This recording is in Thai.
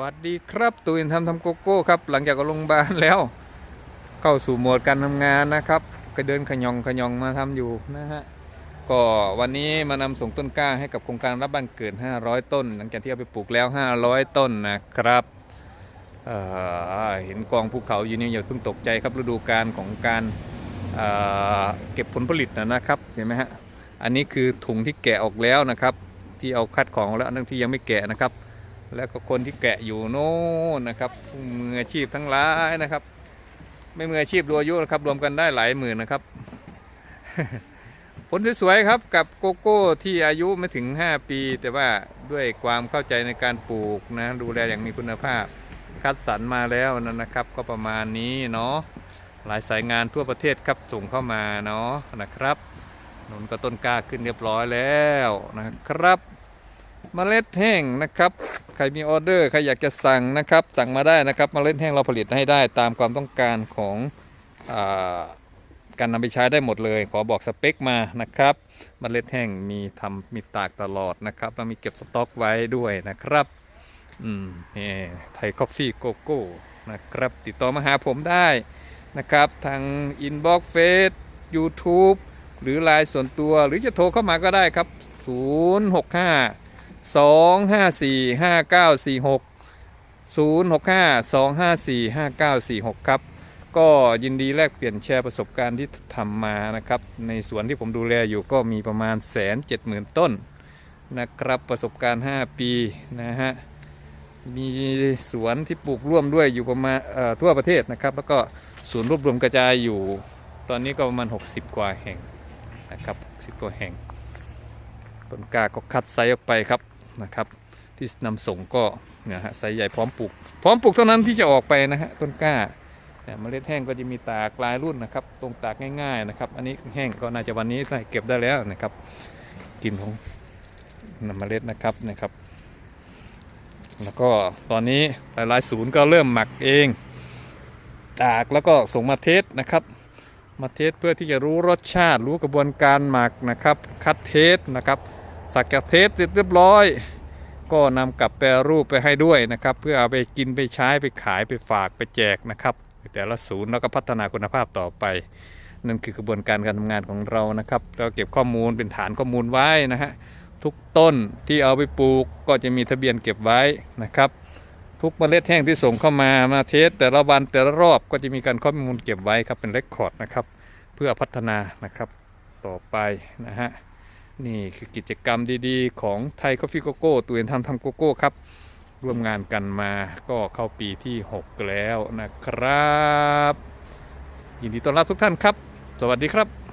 วัสดีครับตูนทำทำโกโก้ครับ หลังจากออกโรงพยาบาลแล้ว เข้าสู่โหมดการทำงานนะครับ ก็เดินขยองขยองมาทำอยู่นะฮะก็วันนี้มานำส่งต้นกล้าให้กับโครงการรับบ้านเกิด 500 ต้น หลังจากที่เอาไปปลูกแล้ว 500 ต้นนะครับเเห็นกองภูเขาอยู่นี่อย่าเพิ่งตกใจครับฤดูกาลของการเเก็บผลผลิตนะนะครับเห็นไหมฮะอันนี้คือถุงที่แกะออกแล้วนะครับ ที่เอาคัดของแล้วอันนั้นที่ยังไม่แกะนะครับ แล้วก็คนที่แกะอยู่โน่นนะครับมืออาชีพทั้งหลายนะครับ ไม่มืออาชีพรวมอายุนะครับ รวมกันได้หลายหมื่นนะครับ ผลสวยๆครับกับโกโก้ที่อายุไม่ถึง 5 ปี แต่ว่าด้วยความเข้าใจในการปลูกนะดูแลอย่างมีคุณภาพ คัดสรรมาแล้วนะนะครับ ก็ประมาณนี้เนาะหลายสายงานทั่วประเทศครับส่งเข้ามาเนาะนะครับหนุนก็ต้นกล้าขึ้นเรียบร้อยแล้วนะครับ เมล็ดแห้งนะครับ ใครมีออเดอร์ใครอยากจะสั่งนะครับ สั่งมาได้นะครับเมล็ดแห้งเราผลิตให้ได้ตามความต้องการของอการนำไปใช้ได้หมดเลย ขอบอกสเปคมานะครับเมล็ดแห้งมีทำมีตากตลอดนะครับแล้วมีเก็บสต็อกไว้ด้วยนะครับอืมนี่ไทยคอฟฟี่โกโก้นะครับ ติดต่อมาหาผมได้นะครับ ทางอินบ็อกเฟซ YouTube หรือไลน์ส่วนตัวหรือจะโทรเข้ามาก็ได้ครับ 065 2 5 4 5 9 4 6 0 6 5 2 5 4 5 9 4 6 ครับ ก็ยินดีแลกเปลี่ยนแชร์ประสบการณ์ที่ทำมานะครับ ในสวนที่ผมดูแลอยู่ก็มีประมาณแสนเจ็ดหมื่นต้นนะครับประสบการณ์ 5 ปีนะฮะมีสวนที่ปลูกร่วมด้วยอยู่ประมาณเอ่อทั่วประเทศนะครับ แล้วก็ศูนย์รวบรวมกระจายอยู่ ตอนนี้ก็ประมาณ 60 กว่าแห่งนะครับ 60 กว่าแห่งต้นกาก็คัดไซส์ออกไปครับ นะครับ ที่นำส่งก็นะฮะไซส์ใหญ่พร้อมปลูก พร้อมปลูกเท่านั้นที่จะออกไปนะฮะต้นกล้าเนี่ยเมล็ดแห้งก็จะมีตากลายรุ่นนะครับ ตรงตากง่ายๆนะครับ อันนี้แห้งก็น่าจะวันนี้ได้เก็บได้แล้วนะครับกินของนำเมล็ดนะครับนะครับ แล้วก็ตอนนี้หลายๆศูนย์ก็เริ่มหมักเอง ตากแล้วก็ส่งมาเทสนะครับ มาเทสเพื่อที่จะรู้รสชาติรู้กระบวนการหมักนะครับ คัดเทสนะครับ สักจากเทสเสร็จเรียบร้อย ก็นำกลับแปรรูปไปให้ด้วยนะครับ เพื่อเอาไปกินไปใช้ไปขายไปฝากไปแจกนะครับ แต่ละศูนย์แล้วก็พัฒนาคุณภาพต่อไป นั่นคือกระบวนการการทำงานของเรานะครับ เราเก็บข้อมูลเป็นฐานข้อมูลไว้นะฮะทุกต้นที่เอาไปปลูกก็จะมีทะเบียนเก็บไว้นะครับ ทุกเมล็ดแห้งที่ส่งเข้ามามาเทสแต่ละวันแต่ละรอบก็จะมีการข้อมูลเก็บไว้ครับเป็นเรคคอร์ดนะครับ เพื่อพัฒนานะครับต่อไปนะฮะ นี่คือกิจกรรมดีๆ ของไทยคอฟฟี่โกโก้ตัวเองทำทำโกโก้ครับ ร่วมงานกันมาก็เข้าปีที่ 6 แล้วนะครับ ยินดีต้อนรับทุกท่านครับ สวัสดีครับ